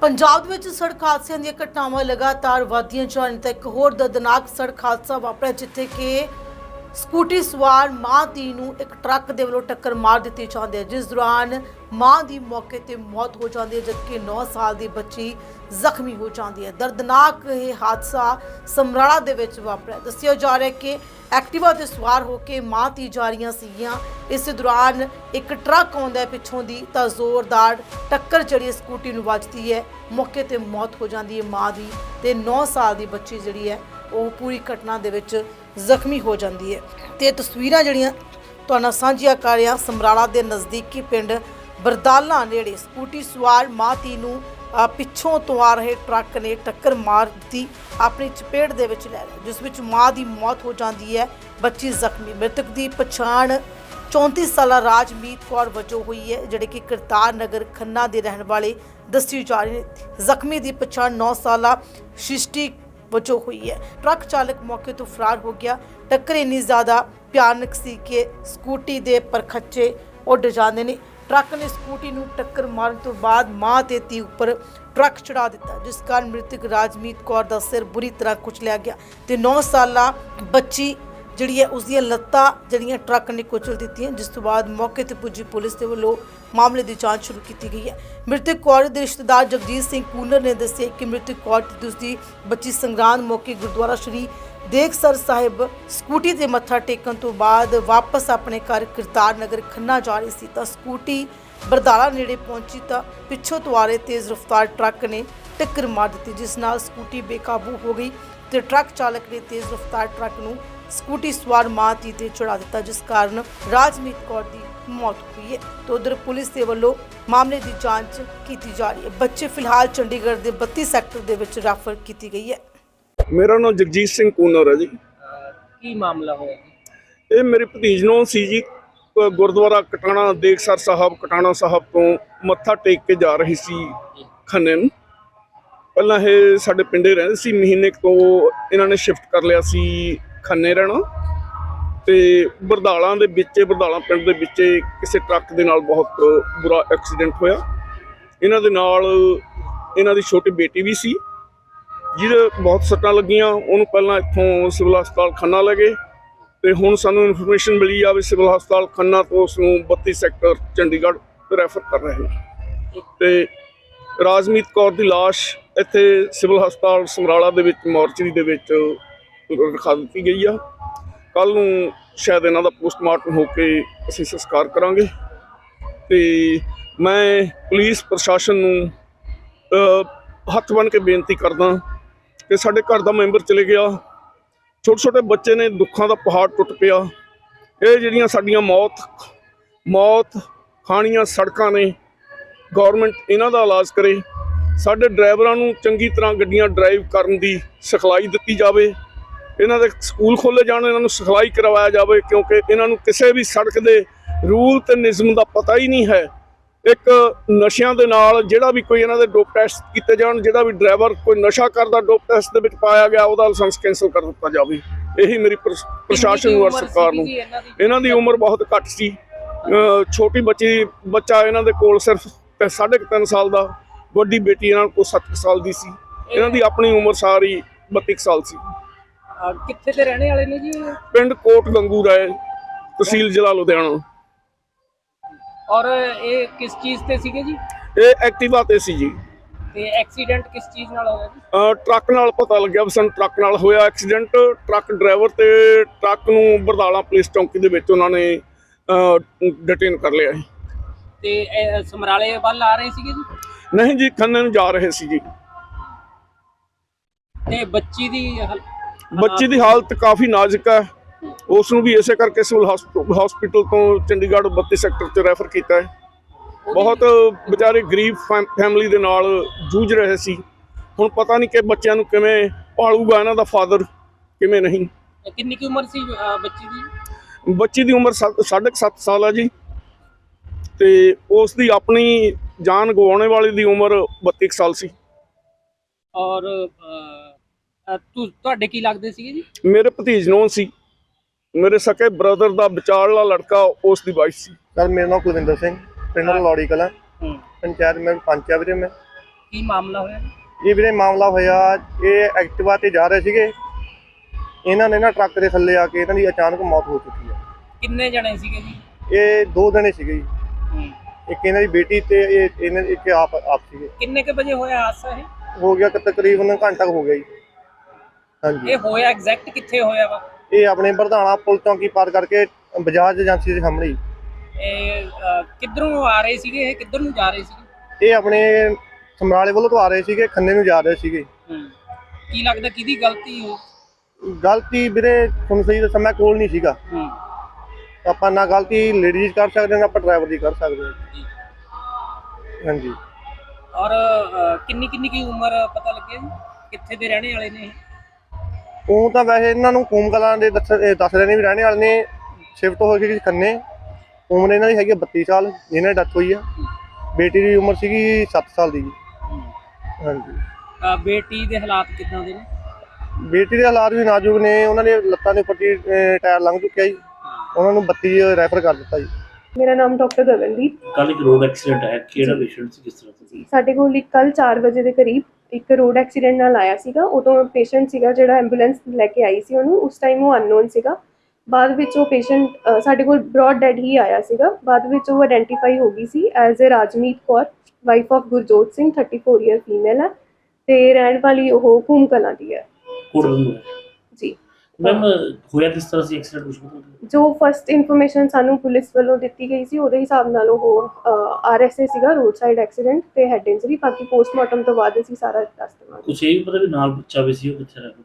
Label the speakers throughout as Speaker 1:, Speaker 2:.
Speaker 1: ਪੰਜਾਬ ਦੇ ਵਿੱਚ ਸੜਕ ਹਾਦਸਿਆਂ ਦੀਆਂ ਘਟਨਾਵਾਂ ਲਗਾਤਾਰ ਵਧਦੀਆਂ ਜਾਣ ਤੇ ਇੱਕ ਹੋਰ ਦਰਦਨਾਕ ਸੜਕ ਹਾਦਸਾ ਵਾਪਰਿਆ ਜਿੱਥੇ ਕਿ ਸਕੂਟੀ ਸਵਾਰ ਮਾਂ ਧੀ ਨੂੰ ਇੱਕ ਟਰੱਕ ਦੇ ਵੱਲੋਂ ਟੱਕਰ ਮਾਰ ਦਿੱਤੀ ਜਾਂਦੀ ਹੈ, ਜਿਸ ਦੌਰਾਨ ਮਾਂ ਦੀ ਮੌਕੇ ਤੇ ਮੌਤ ਹੋ ਜਾਂਦੀ ਹੈ, ਜਦਕਿ 9 ਸਾਲ ਦੀ ਬੱਚੀ ਜ਼ਖਮੀ ਹੋ ਜਾਂਦੀ ਹੈ। ਦਰਦਨਾਕ ਇਹ ਹਾਦਸਾ ਸਮਰਾਲਾ ਦੇ ਵਿੱਚ ਵਾਪਰਿਆ। ਦੱਸਿਆ ਜਾ ਰਿਹਾ ਹੈ ਕਿ ਐਕਟਿਵਾ ਤੇ ਸਵਾਰ ਹੋ ਕੇ ਮਾਂ ਧੀ ਜਾ ਰਹੀਆਂ ਸੀਗੀਆਂ। ਇਸ ਦੌਰਾਨ ਇੱਕ ਟਰੱਕ ਆਉਂਦਾ ਹੈ ਪਿੱਛੋਂ ਦੀ, ਤਾਂ ਜ਼ੋਰਦਾਰ ਟੱਕਰ ਜਿਹੜੀ ਹੈ ਸਕੂਟੀ ਨੂੰ ਵੱਜਦੀ ਹੈ। ਮੌਕੇ ਤੇ ਮੌਤ ਹੋ ਜਾਂਦੀ ਹੈ ਮਾਂ ਦੀ ਤੇ 9 ਸਾਲ ਦੀ ਬੱਚੀ ਜਿਹੜੀ ਹੈ ਉਹ ਪੂਰੀ ਘਟਨਾ ਦੇ ਵਿੱਚ ਜ਼ਖਮੀ ਹੋ ਜਾਂਦੀ ਹੈ। ਤੇ ਇਹ ਤਸਵੀਰਾਂ ਜਿਹੜੀਆਂ ਤੁਹਾਨੂੰ ਸਾਂਝੀਆਂ ਕਰ ਰਿਹਾ ਸਮਰਾਲਾ ਦੇ ਨਜ਼ਦੀਕੀ ਪਿੰਡ ਬਰਦਾਲਾ ਨੇੜੇ ਸਕੂਟੀ ਸਵਾਰ ਮਾਂ ਧੀ ਨੂੰ ਅ, ਪਿੱਛੋਂ ਤੋਂ ਆ ਰਹੇ ਟਰੱਕ ਨੇ ਟੱਕਰ ਮਾਰ ਦਿੱਤੀ ਆਪਣੀ ਚਪੇਟ ਦੇ ਵਿੱਚ ਲੈ ਲਿਆ ਜਿਸ ਵਿੱਚ ਮਾਂ ਦੀ ਮੌਤ ਹੋ ਜਾਂਦੀ ਹੈ। ਬੱਚੀ ਜ਼ਖਮੀ ਮ੍ਰਿਤਕ ਦੀ ਪਛਾਣ 34 ਸਾਲਾ ਰਾਜਮੀਤ ਕੌਰ ਵਜੋਂ ਹੋਈ ਹੈ ਜਿਹੜੇ ਕਿ ਕਰਤਾਰ ਨਗਰ ਖੰਨਾ ਦੇ ਰਹਿਣ ਵਾਲੇ ਦੱਸੀ ਜਾ ਰਹੇ ਨੇ। ਜ਼ਖਮੀ ਦੀ ਪਛਾਣ 9 ਸਾਲਾ ਸ਼ਿਸ਼ਟੀ ਵਜੋਂ ਹੋਈ ਹੈ। ਟਰੱਕ ਚਾਲਕ ਮੌਕੇ ਤੋਂ ਫਰਾਰ ਹੋ ਗਿਆ। ਟੱਕਰ ਇੰਨੀ ਜ਼ਿਆਦਾ ਭਿਆਨਕ ਸੀ ਕਿ ਸਕੂਟੀ ਦੇ ਪਰਖੱਚੇ ਉੱਡ ਜਾਂਦੇ ਨੇ। ਟਰੱਕ ਨੇ ਸਕੂਟੀ ਨੂੰ ਟੱਕਰ ਮਾਰਨ ਤੋਂ ਬਾਅਦ ਮਾਂ ਤੇ ਧੀ ਉੱਪਰ ਟਰੱਕ ਚੜਾ ਦਿੱਤਾ, ਜਿਸ ਕਾਰਨ ਮ੍ਰਿਤਕ ਰਾਜਮੀਤ ਕੌਰ ਦਾ ਸਿਰ ਬੁਰੀ ਤਰ੍ਹਾਂ ਕੁਚਲਿਆ ਗਿਆ ਤੇ 9 ਸਾਲਾ ਬੱਚੀ ਜਿਹੜੀ ਹੈ, ਉਸ ਦੀਆਂ ਲੱਤਾਂ ਜਿਹੜੀਆਂ ਟਰੱਕ ਨੇ ਕੁਚਲ ਦਿੱਤੀਆਂ, ਜਿਸ ਤੋਂ ਬਾਅਦ ਮੌਕੇ ਤੇ ਪੁੱਜੀ ਪੁਲਿਸ ਦੇ ਵੱਲੋਂ ਮਾਮਲੇ ਦੀ ਜਾਂਚ ਸ਼ੁਰੂ ਕੀਤੀ ਗਈ ਹੈ। ਮ੍ਰਿਤਕ ਕੌਰ ਦੇ ਰਿਸ਼ਤੇਦਾਰ ਜਗਜੀਤ ਸਿੰਘ ਕੂਨਰ ਨੇ ਦੱਸਿਆ ਕਿ ਮ੍ਰਿਤਕ ਕੌਰ ਤੇ ਉਸਦੀ ਬੱਚੀ ਸੰਗਰਾਂਦ ਮੌਕੇ ਗੁਰਦੁਆਰਾ ਸ਼੍ਰੀ ਦੇਖਸਰ ਸਾਹਿਬ ਸਕੂਟੀ ਤੇ ਮੱਥਾ ਟੇਕਣ ਤੋਂ ਬਾਅਦ ਵਾਪਸ ਆਪਣੇ ਘਰ ਕਰਤਾਰ ਨਗਰ ਖੰਨਾ ਜਾ ਰਹੀ ਸੀ ਤਾਂ ਸਕੂਟੀ ਬਰਦਾਲਾ ਨੇੜੇ ਪਹੁੰਚੀ ਤਾਂ ਪਿੱਛੋਂ ਤੋਂ ਆ ਰਹੇ ਤੇਜ਼ ਰਫ਼ਤਾਰ ਟਰੱਕ ਨੇ ਟੱਕਰ ਮਾਰ ਦਿੱਤੀ, ਜਿਸ ਨਾਲ ਸਕੂਟੀ ਬੇਕਾਬੂ ਹੋ ਗਈ ਤੇ ਟਰੱਕ ਚਾਲਕ ਨੇ ਤੇਜ਼ ਰਫ਼ਤਾਰ ਟਰੱਕ ਨੂੰ ਸਕੂਟੀ ਸਵਾਰ ਮਾਂ ਧੀ ਤੇ ਚੜਾ ਦਿੱਤਾ ਜਿਸ ਕਾਰਨ ਰਾਜਮੀਤ ਕੌਰ ਦੀ ਮੌਤ ਹੋਈ ਹੈ। ਤੇ ਉਧਰ ਪੁਲਿਸ ਦੇ ਵੱਲੋਂ ਮਾਮਲੇ ਦੀ ਜਾਂਚ ਕੀਤੀ ਜਾ ਰਹੀ ਹੈ। ਬੱਚੇ ਫਿਲਹਾਲ ਚੰਡੀਗੜ੍ਹ ਦੇ 32 ਸੈਕਟਰ ਦੇ ਵਿੱਚ ਰੈਫਰ ਕੀਤੀ ਗਈ ਹੈ।
Speaker 2: ਮੇਰਾ ਨਾਮ ਜਗਜੀਤ ਸਿੰਘ ਕੂਨਰ ਹੈ ਜੀ।
Speaker 3: ਕੀ ਮਾਮਲਾ ਹੋਇਆ
Speaker 2: ਇਹ ਮੇਰੇ ਭਤੀਜ ਨੂੰ ਸੀ ਜੀ। ਗੁਰਦੁਆਰਾ ਕਟਾਣਾ ਦੇਖਸਰ ਸਾਹਿਬ ਕਟਾਣਾ ਸਾਹਿਬ ਤੋਂ ਮੱਥਾ ਟੇਕ ਕੇ ਜਾ ਰਹੀ ਸੀ ਖੰਨੇ ਨੂੰ। ਪਹਿਲਾਂ ਇਹ ਸਾਡੇ ਪਿੰਡੇ ਰਹਿੰਦੇ ਸੀ। ਮਹੀਨੇ ਤੋਂ ਇਹਨਾਂ ਨੇ ਸ਼ਿਫਟ ਕਰ ਲਿਆ ਸੀ। ਖੰਨੇ ਰਹਿਣਾ ਤੇ ਬਰਦਾਲਾਂ ਦੇ ਵਿੱਚ ਬਰਦਾਲਾ ਪਿੰਡ ਦੇ ਵਿੱਚ ਕਿਸੇ ਟਰੱਕ ਦੇ ਨਾਲ ਬਹੁਤ ਬੁਰਾ ਐਕਸੀਡੈਂਟ ਹੋਇਆ। ਇਹਨਾਂ ਦੇ ਨਾਲ ਇਹਨਾਂ ਦੀ ਛੋਟੀ ਬੇਟੀ ਵੀ ਸੀ, ਜਿਹਦੇ ਬਹੁਤ ਸੱਟਾਂ ਲੱਗੀਆਂ। ਉਹਨੂੰ ਪਹਿਲਾਂ ਇੱਥੋਂ ਸਿਵਲ ਹਸਪਤਾਲ ਖੰਨਾ ਲੈ ਗਏ ਤੇ ਹੁਣ ਸਾਨੂੰ ਇਨਫੋਰਮੇਸ਼ਨ ਮਿਲੀ ਆ ਵੀ ਸਿਵਲ ਹਸਪਤਾਲ ਖੰਨਾ ਤੋਂ ਉਸ ਨੂੰ 32 ਸੈਕਟਰ ਚੰਡੀਗੜ੍ਹ ਰੈਫਰ ਕਰ ਰਹੇ ਨੇ। ਤੇ ਰਾਜਮੀਤ ਕੌਰ ਦੀ ਲਾਸ਼ ਇੱਥੇ ਸਿਵਲ ਹਸਪਤਾਲ ਸਮਰਾਲਾ ਦੇ ਵਿੱਚ, ਮੋਰਚਰੀ ਦੇ ਵਿੱਚ ਰਖਾ ਦਿੱਤੀ ਗਈ ਆ। ਕੱਲ ਨੂੰ ਸ਼ਾਇਦ ਇਹਨਾਂ ਦਾ ਪੋਸਟਮਾਰਟਮ ਹੋ ਕੇ ਅਸੀਂ ਸੰਸਕਾਰ ਕਰਾਂਗੇ। ਤੇ ਮੈਂ ਪੁਲਿਸ ਪ੍ਰਸ਼ਾਸਨ ਨੂੰ ਹੱਥ ਬਣ ਕੇ ਬੇਨਤੀ ਕਰਦਾ ਕਿ ਸਾਡੇ ਘਰ ਦਾ ਮੈਂਬਰ ਚਲੇ ਗਿਆ। ਛੋਟੇ ਛੋਟੇ ਬੱਚੇ ਨੇ ਦੁੱਖਾਂ ਦਾ ਪਹਾੜ ਟੁੱਟ ਪਿਆ। ਇਹ ਜਿਹੜੀਆਂ ਸਾਡੀਆਂ ਮੌਤ ਮੌਤ ਖਾਣੀਆਂ ਸੜਕਾਂ ਨੇ ਗਵਰਨਮੈਂਟ ਇਹਨਾਂ ਦਾ ਇਲਾਜ ਕਰੇ। ਸਾਡੇ ਡਰਾਈਵਰਾਂ ਨੂੰ ਚੰਗੀ ਤਰ੍ਹਾਂ ਗੱਡੀਆਂ ਡਰਾਈਵ ਕਰਨ ਦੀ ਸਿਖਲਾਈ ਦਿੱਤੀ ਜਾਵੇ। ਇਹਨਾਂ ਦੇ ਸਕੂਲ ਖੋਲੇ ਜਾਣ ਇਹਨਾਂ ਨੂੰ ਸਿਖਲਾਈ ਕਰਵਾਇਆ ਜਾਵੇ ਕਿਉਂਕਿ ਇਹਨਾਂ ਨੂੰ ਕਿਸੇ ਵੀ ਸੜਕ ਦੇ ਰੂਲ ਤੇ ਨਿਯਮ ਦਾ ਪਤਾ ਹੀ ਨਹੀਂ ਹੈ। ਇੱਕ ਨਸ਼ਿਆਂ ਦੇ ਨਾਲ ਜਿਹੜਾ ਵੀ ਕੋਈ ਇਹਨਾਂ ਦੇ ਡੋਪ ਟੈਸਟ ਕੀਤੇ ਜਾਣ ਜਿਹੜਾ ਵੀ ਡਰਾਈਵਰ ਕੋਈ ਨਸ਼ਾ ਕਰਦਾ ਡੋਪ ਟੈਸਟ ਦੇ ਵਿੱਚ ਪਾਇਆ ਗਿਆ ਉਹਦਾ ਲਾਇਸੈਂਸ ਕੈਂਸਲ ਕਰ ਦਿੱਤਾ ਜਾਵੇ। ਇਹੀ ਮੇਰੀ ਪ੍ਰਸ਼- ਪ੍ਰਸ਼ਾਸਨ ਨੂੰ ਔਰ ਸਰਕਾਰ ਨੂੰ।
Speaker 3: ਇਹਨਾਂ ਦੀ?
Speaker 2: ਉਮਰ ਬਹੁਤ ਘੱਟ ਸੀ। ਛੋਟੀ ਬੱਚੀ ਬੱਚਾ ਇਹਨਾਂ ਦੇ ਕੋਲ ਸਿਰਫ ਤੇ ਸਾਢੇ ਕੁ ਤਿੰਨ ਸਾਲ ਦਾ ਵੱਡੀ ਬੇਟੀ ਇਹਨਾਂ ਕੋਲ 7 ਸਾਲ ਦੀ ਸੀ। ਇਹਨਾਂ ਦੀ ਆਪਣੀ ਉਮਰ ਸਾਰੀ 32 ਕੁ ਸਾਲ ਸੀ।
Speaker 3: ਅਹ ਕਿੱਥੇ ਦੇ ਰਹਿਣੇ ਵਾਲੇ ਨੇ ਜੀ ਇਹ?
Speaker 2: ਪਿੰਡ ਕੋਟ ਗੰਗੂ ਰਾਏ ਤਹਿਸੀਲ ਜ਼ਿਲ੍ਹਾ ਲੁਧਿਆਣਾ।
Speaker 3: ਔਰ ਇਹ ਕਿਸ ਚੀਜ਼ ਤੇ ਸੀਗੇ ਜੀ?
Speaker 2: ਇਹ ਐਕਟਿਵਾ ਤੇ ਸੀ ਜੀ।
Speaker 3: ਤੇ ਐਕਸੀਡੈਂਟ ਕਿਸ ਚੀਜ਼ ਨਾਲ ਹੋਇਆ ਜੀ?
Speaker 2: ਅਹ ਟਰੱਕ ਨਾਲ ਪਤਾ ਲੱਗਿਆ ਵੀ ਸਾਨੂੰ ਟਰੱਕ ਨਾਲ ਹੋਇਆ ਐਕਸੀਡੈਂਟ। ਟਰੱਕ ਡਰਾਈਵਰ ਤੇ ਟਰੱਕ ਨੂੰ ਬਰਦਾਲਾ ਪੁਲਿਸ ਚੌਂਕੀ ਦੇ ਵਿੱਚ ਉਹਨਾਂ ਨੇ ਡਿਟੇਨ ਕਰ ਲਿਆ ਸੀ
Speaker 3: ਤੇ ਇਹ ਸਮਰਾਲੇ ਵੱਲ ਆ ਰਹੇ ਸੀਗੇ ਜੀ?
Speaker 2: ਨਹੀਂ ਜੀ ਖੰਨੇ ਨੂੰ ਜਾ ਰਹੇ ਸੀ ਜੀ।
Speaker 3: ਤੇ ਬੱਚੀ ਦੀ ਹਲ-
Speaker 2: ਬੱਚੀ ਦੀ ਹਾਲਤ ਕਾਫੀ ਨਾਜ਼ੁਕ ਹੈ। ਉਸ ਨੂੰ ਵੀ ਇਸੇ ਕਰਕੇ ਸਿਵਲ ਹਸਪੀਟਲ ਤੋਂ ਚੰਡੀਗੜ੍ਹ 32 ਸੈਕਟਰ 'ਚ ਰੈਫਰ ਕੀਤਾ ਹੈ। ਬਹੁਤ ਵਿਚਾਰੇ ਗਰੀਬ ਫੈਮ- ਫੈਮਿਲੀ ਦੇ ਨਾਲ ਜੂਝ ਰਹੇ ਸੀ। ਹੁਣ ਪਤਾ ਨਹੀਂ ਕਿ ਬੱਚਿਆਂ ਨੂੰ ਕਿਵੇਂ ਪਾਲੂਗਾ ਇਹਨਾਂ ਦਾ ਫਾਦਰ ਕਿਵੇਂ ਨਹੀਂ।
Speaker 3: ਕਿੰਨੀ ਕੀ ਉਮਰ ਸੀ ਬੱਚੀ ਦੀ?
Speaker 2: ਬੱਚੀ ਦੀ ਉਮਰ 7.5 ਸਾਲ ਹੈ ਜੀ। ਤੇ ਉਸ ਦੀ ਆਪਣੀ ਜਾਨ ਗਵਾਉਣੇ ਵਾਲੀ ਦੀ ਉਮਰ 32 ਕੁ ਸਾਲ ਸੀ।
Speaker 3: ਔਰ ਅਹ, ਅਹ, ਤੁ- ਤੁਹਾਡੇ ਕੀ ਲੱਗਦੇ ਸੀਗੇ ਜੀ?
Speaker 2: ਮੇਰੇ ਭਤੀਜ ਨੂੰ ਸੀ। ਮੇਰੇ ਸਕੇ ਬ੍ਰਦਰ ਦਾ ਵਿਚਾਰਲਾ ਲੜਕਾ ਉਸ ਦੀ ਵਾਈਫ ਸੀ।
Speaker 4: ਸਰ ਮੇਰਾ ਨਾਮ ਕੁਲਵਿੰਦਰ ਸਿੰਘ ਪਿੰਡ ਲੌੜੀ ਕਲਾਂ।
Speaker 3: ਹੂੰ।
Speaker 4: ਪੰਚਾਇਤ ਮੈਂ ਪੰਚ ਵੀਰੇ ਮੈਂ।
Speaker 3: ਕੀ ਮਾਮਲਾ ਹੋਇਆ
Speaker 4: ਇਹ ਵੀਰੇ ਮਾਮਲਾ ਹੋਇਆ ਇਹ ਐਕਟਿਵਾ ਤੇ ਜਾ ਰਹੇ ਸੀਗੇ। ਇਹਨਾਂ ਨੇ ਨਾ ਟਰੱਕ ਦੇ ਥੱਲੇ ਆ ਕੇ ਇਹਨਾਂ ਦੀ ਅਚਾਨਕ ਮੌਤ ਹੋ ਚੁੱਕੀ ਹੈ।
Speaker 3: ਕਿੰਨੇ ਜਣੇ ਸੀਗੇ ਜੀ?
Speaker 4: ਇਹ ਦੋ ਜਣੇ ਸੀਗੇ ਜੀ।
Speaker 3: ਹੂੰ।
Speaker 4: ਇੱਕ ਇਹਨਾਂ ਦੀ ਬੇਟੀ ਤੇ ਇਹ ਇਹਨਾਂ ਇੱਕ ਆਪ ਆਪ ਸੀਗੇ।
Speaker 3: ਕਿੰਨੇ ਕੁ ਵਜੇ ਹੋਇਆ ਹਾਦਸਾ ਇਹ?
Speaker 4: ਹੋ ਗਿਆ ਕਿ ਤਕਰੀਬਨ ਘੰਟਾ ਕੁ ਹੋ ਗਿਆ ਜੀ। ਹਾਂਜੀ।
Speaker 3: ਇਹ ਹੋਇਆ ਐਗਜ਼ੈਕਟ ਕਿੱਥੇ ਹੋਇਆ ਵਾ?
Speaker 4: ਇਹ ਆਪਣੇ ਬਰਧਾਣਾ ਪੁਲ ਚੌਂਕੀ ਪਾਰ ਕਰਕੇ ਬਜਾਜ ਏਜੰਸੀ ਦੇ ਸਾਹਮਣੇ ਹੀ।
Speaker 3: ਇਹ ਅਹ, ਕਿੱਧਰੋਂ ਆ ਰਹੇ ਸੀਗੇ? ਇਹ ਕਿੱਧਰ ਨੂੰ ਜਾ ਰਹੇ ਸੀਗੇ?
Speaker 4: ਇਹ ਆਪਣੇ ਸਮਰਾਲੇ ਵੱਲੋਂ ਤੋਂ ਆ ਰਹੇ ਸੀਗੇ ਖੰਨੇ ਨੂੰ ਜਾ ਰਹੇ ਸੀਗੇ।
Speaker 3: ਹੂੰ। ਕੀ ਲੱਗਦਾ ਕਿਹਦੀ ਗਲਤੀ ਹੋ?
Speaker 4: ਗਲਤੀ ਵੀਰੇ ਤੁਹਾਨੂੰ ਸਹੀ ਦੱਸਾਂ ਮੈਂ ਕੋਲ ਨਹੀਂ ਸੀਗਾ।
Speaker 3: ਹੂੰ।
Speaker 4: ਆਪਾਂ ਨਾ ਗਲਤੀ ਲੇਡੀਜ਼ ਕਰ ਸਕਦੇ ਨਾ ਆਪਾਂ ਡਰਾਈਵਰ ਦੀ ਕਰ ਸਕਦੇ ਹਾਂ।
Speaker 3: ਜੀ।
Speaker 4: ਹਾਂਜੀ।
Speaker 3: ਔਰ ਕਿੰਨੀ ਕਿੰਨੀ ਕੀ ਉਮਰ ਪਤਾ ਲੱਗਿਆ ਜੀ? ਕਿੱਥੇ ਦੇ ਰਹਿਣੇ ਵਾਲੇ ਨੇ ਇਹ?
Speaker 4: ਉਹ ਤਾਂ ਵੈਸੇ ਇਹਨਾਂ ਨੂੰ ਕੂਮ ਕਲਾਂ ਦੇ ਦੱਸ ਇਹ ਦੱਸ ਰਹੇ ਨੇ ਵੀ ਰਹਿਣੇ ਵਾਲੇ ਨੇ ਸ਼ਿਫਟ ਹੋ ਗਏ ਖੰਨੇ। ਉਮਰ ਇਹਨਾਂ ਦੀ ਹੈਗੀ ਆ 32 ਸਾਲ ਜਿਹਨਾਂ ਦੀ ਡੈਥ ਹੋਈ ਆ। ਬੇਟੀ ਦੀ ਉਮਰ ਸੀਗੀ 7 ਸਾਲ ਦੀ ਜੀ।
Speaker 3: ਹੂੰ।
Speaker 4: ਹਾਂਜੀ।
Speaker 3: ਅਹ, ਬੇਟੀ ਦੇ ਹਾਲਾਤ ਕਿੱਦਾਂ ਦੇ ਨੇ?
Speaker 4: ਬੇਟੀ ਦੇ ਹਾਲਾਤ ਵੀ ਨਾਜ਼ੁਕ ਨੇ ਉਹਨਾਂ ਦੇ ਲੱਤਾਂ ਦੇ ਉੱਪਰ ਦੀ ਅਹ, ਟਾਇਰ ਲੰਘ ਚੁੱਕਿਆ ਜੀ। ਉਹਨਾਂ ਨੂੰ 32 ਰੈਫਰ ਕਰ ਦਿੱਤਾ ਜੀ।
Speaker 5: ਮੇਰਾ ਨਾਮ ਡਾਕਟਰ ਗਗਨਦੀਪ
Speaker 6: ਕੱਲ ਇੱਕ ਰੋਡ ਐਕਸੀਡੈਂਟ ਹੈ ਕਿਹੜਾ ਪੇਸ਼ੈਂਟ ਸੀ ਕਿਸ ਤਰ੍ਹਾਂ ਸੀ?
Speaker 5: ਸਾਡੇ ਕੋਲ ਇੱਕ ਕੱਲ 4 ਵਜੇ ਦੇ ਕਰੀਬ ਇੱਕ ਰੋਡ ਐਕਸੀਡੈਂਟ ਨਾਲ ਆਇਆ ਸੀਗਾ ਉਦੋਂ ਪੇਸ਼ੈਂਟ ਸੀਗਾ ਜਿਹੜਾ ਐਂਬੂਲੈਂਸ ਲੈ ਕੇ ਆਈ ਸੀ ਉਹਨੂੰ ਉਸ ਟਾਈਮ ਉਹ ਅਨਨੋਨ ਸੀਗਾ। ਬਾਅਦ ਵਿੱਚ ਉਹ ਪੇਸ਼ੈਂਟ ਸਾਡੇ ਕੋਲ ਬ੍ਰੌਡ ਡੈਡ ਹੀ ਆਇਆ ਸੀਗਾ। ਬਾਅਦ ਵਿੱਚ ਉਹ ਆਇਡੈਂਟੀਫਾਈ ਹੋ ਗਈ ਸੀ as a Rajmeet Kaur wife of Gurjot Singh 34 year female ਹੈ ਤੇ ਰਹਿਣ ਵਾਲੀ ਉਹ ਕੂਮ ਕਲਾਂ ਦੀ ਹੈ। ਜੀ।
Speaker 6: ਮੈਮ ਹੋਇਆ ਕਿਸ ਤਰ੍ਹਾਂ ਸੀ ਐਕਸੀਡੈਂਟ ਕੁਝ ਪਤਾ?
Speaker 5: ਜੋ ਫਸਟ ਇਨਫੋਰਮੇਸ਼ਨ ਸਾਨੂੰ ਪੁਲਿਸ ਵੱਲੋਂ ਦਿੱਤੀ ਗਈ ਸੀ ਉਹਦੇ ਹਿਸਾਬ ਨਾਲ ਉਹ ਆਰਐਸਏ ਸੀਗਾ ਰੋਡ ਸਾਈਡ ਐਕਸੀਡੈਂਟ ਤੇ ਹੈਡ ਇੰਜਰੀ ਬਾਕੀ ਪੋਸਟਮਾਰਟਮ ਤੋਂ ਬਾਅਦ ਅਸੀਂ ਸਾਰਾ ਦੱਸ ਦੇਵਾਂਗੇ।
Speaker 6: ਕੁਛ ਇਹ ਵੀ ਪਤਾ ਵੀ ਨਾਲ ਬੱਚਾ ਵੀ ਸੀ ਉਹ ਕਿੱਥੇ ਰਹਿ ਗਿਆ?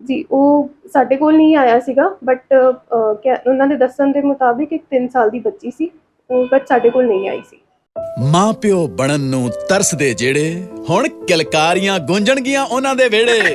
Speaker 5: ਜੀ ਉਹ ਸਾਡੇ ਕੋਲ ਨਹੀਂ ਆਇਆ ਸੀਗਾ ਬਟ ਉਹਨਾਂ ਦੇ ਦੱਸਣ ਦੇ ਮੁਤਾਬਿਕ ਇੱਕ 3 ਸਾਲ ਦੀ ਬੱਚੀ ਸੀ ਉਹ ਬਟ ਸਾਡੇ ਕੋਲ ਨਹੀਂ ਆਈ ਸੀ।
Speaker 7: ਮਾਂ ਪਿਓ ਬਣਨ ਨੂੰ ਤਰਸਦੇ ਜਿਹੜੇ ਹੁਣ ਕਿਲਕਾਰੀਆਂ ਗੂੰਜਣਗੀਆਂ ਉਹਨਾਂ ਦੇ ਵਿਹੜੇ।